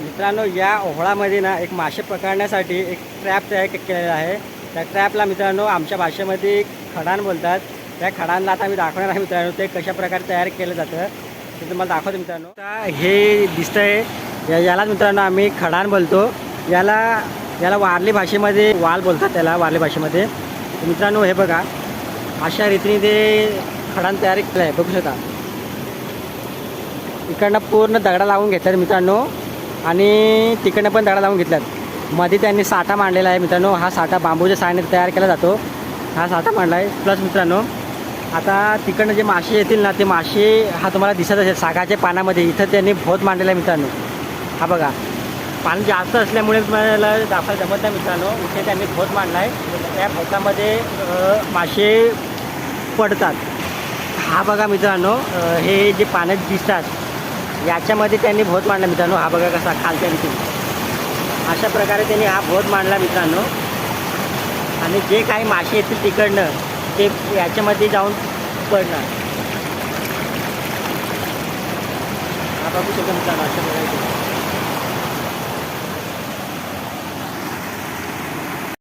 मित्रांनो या ओहळामध्ये ना एक मासे पकडण्यासाठी एक ट्रॅप तयार केलेला आहे. त्या ट्रॅपला मित्रांनो आमच्या भाषेमध्ये खडान बोलतात. त्या खडांना आता मी दाखवणार आहे मित्रांनो ते कशा प्रकारे तयार केलं जातं. ते तुम्हाला दाखवतो मित्रांनो. आता हे दिसतंय या यालाच मित्रांनो आम्ही खडान बोलतो. याला याला वारली भाषेमध्ये वाल बोलतात त्याला वारली भाषेमध्ये. मित्रांनो हे बघा. अशा रीतीने ते खडान तयार केलं आहे बघू शकता. इकडनं पूर्ण दगडा लावून घेतात मित्रांनो. आणि तिकडनं पण दगडा लावून घेतल्यात. मध्ये त्यांनी साठा मांडलेला आहे मित्रांनो. हा साठा बांबूच्या साहाय्याने तयार केला जातो. हा साठा मांडला आहे. प्लस मित्रांनो आता तिकडनं जे मासे येतील ना ते मासे हा तुम्हाला दिसत असेल सागाच्या पानामध्ये. इथं त्यांनी भोत मांडलेला आहे मित्रांनो. हा बघा. पाणी जास्त असल्यामुळे तुम्हाला दाखवायला जमत नाही मित्रांनो. इथे त्यांनी भोत मांडला आहे त्या भोतामध्ये मासे पडतात. हा बघा मित्रांनो हे जे पाण्यात दिसतात याच्यामध्ये त्यांनी भोत मांडला मित्रांनो. हा बघा कसा खालच्या अशा प्रकारे त्यांनी हा भोत मांडला मित्रांनो. आणि जे काही मासे येतील तिकडनं ते याच्यामध्ये जाऊन पडणार. हा बघू शकतो मित्रांनो अशा प्रकारे